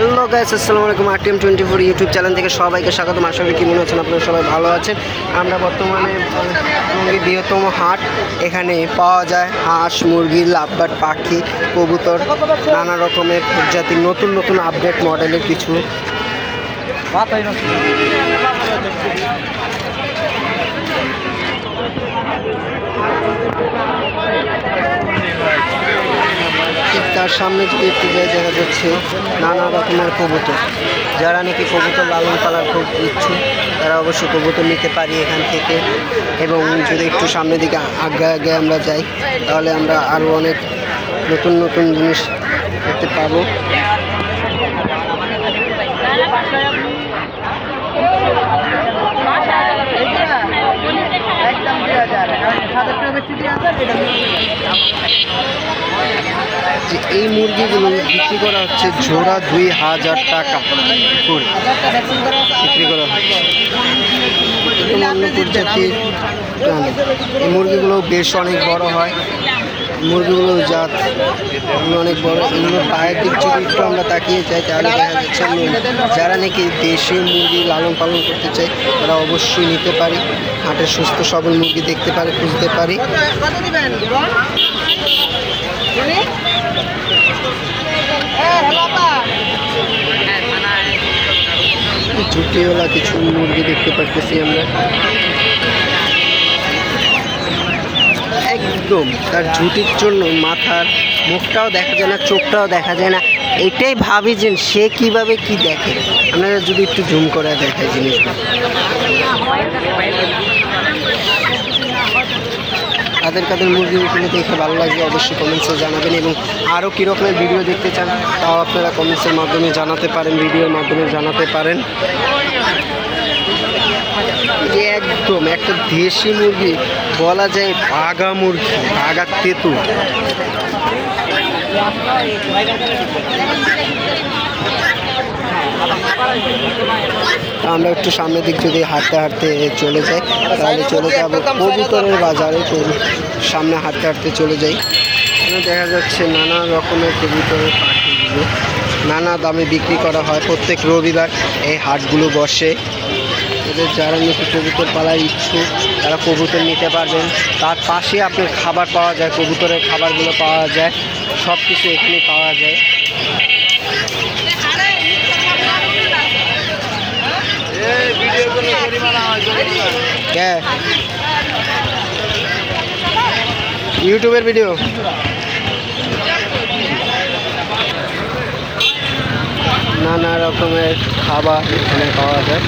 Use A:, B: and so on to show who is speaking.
A: Hello guys আসসালামু আলাইকুম আর RTM twenty four YouTube channel থেকে সবাইকে স্বাগতম। আশা করি কি মনে হচ্ছেন আপনারা সবাই ভালো আছেন। আমরা বর্তমানে মুরগির বৃহত্তম হাট, এখানে পাওয়া যায় হাঁস, মুরগি লাভবাট পাখি, কবুতর, নানা রকমের প্রজাতির নতুন নতুন আপডেট মডেলের কিছু। তার সামনে যদি একটু যাই দেখা যাচ্ছে, নানা রকমের কবুতর। যারা নাকি কবুতর লালন পালার খুব ইচ্ছুক, তারা অবশ্যই কবুতর নিতে পারি এখান থেকে। এবং যদি একটু সামনের দিকে আগে আগে আমরা যাই, তাহলে আমরা আরও অনেক নতুন নতুন জিনিস দেখতে পাবো। যে এই মুরগিগুলো বিক্রি করা হচ্ছে জোড়া দুই হাজার টাকা করে। বিক্রি করা হচ্ছে। এই মুরগিগুলো বেশ অনেক বড় হয়। মুরগিগুলো জাত অনেক বড়। এগুলো পায়ের দিক যদি একটু আমরা তাকিয়ে চাই তাহলে দেখা যাচ্ছে। যারা নাকি দেশি মুরগি লালন পালন করতে চাই তারা অবশ্যই নিতে পারি। হাটে সুস্থ সবল মুরগি দেখতে পারে, খুঁজতে পারি।
B: কত
A: কিছু মুরগি দেখতে পারতেছি আমরা। একদম তার ঝুঁটির জন্য মাথার মুখটাও দেখা যায় না, চোখটাও দেখা যায় না। এটাই ভাবি যে সে কীভাবে কি দেখে। আপনারা যদি একটু জুম করে দেখায় জিনিসগুলো। কাদের কাদের মুরগিগুলো দেখে ভালো লাগবে অবশ্যই কমেন্টসে জানাবেন এবং আরও কী রকমের ভিডিও দেখতে চান, তাও আপনারা কমেন্টসের মাধ্যমে জানাতে পারেন ভিডিওর মাধ্যমে জানাতে পারেন। একদম একটা দেশি মুরগি, বলা যায় বাঘা মুরগি, বাঘা তেতু আমরা একটু সামনের দিক যদি হাঁটতে হাঁটতে চলে যাই। তাহলে চলে যাব কবুতরের বাজারে সামনে হাঁটতে হাঁটতে চলে যাই। এখানে দেখা যাচ্ছে নানা রকমের কবুতরের পাখিগুলো। নানা দামে বিক্রি করা হয়। প্রত্যেক রবিবার এই হাটগুলো বসে। এদের যারা নাকি কবুতর পালার ইচ্ছুক, তারা কবুতর নিতে পারবেন। তার পাশে আপনার খাবার পাওয়া যায়, কবুতরের খাবারগুলো পাওয়া যায় সব কিছু এখানে পাওয়া যায়। কে ইউটিউবের ভিডিও। নানা রকমের খাবার এখানে পাওয়া যায়।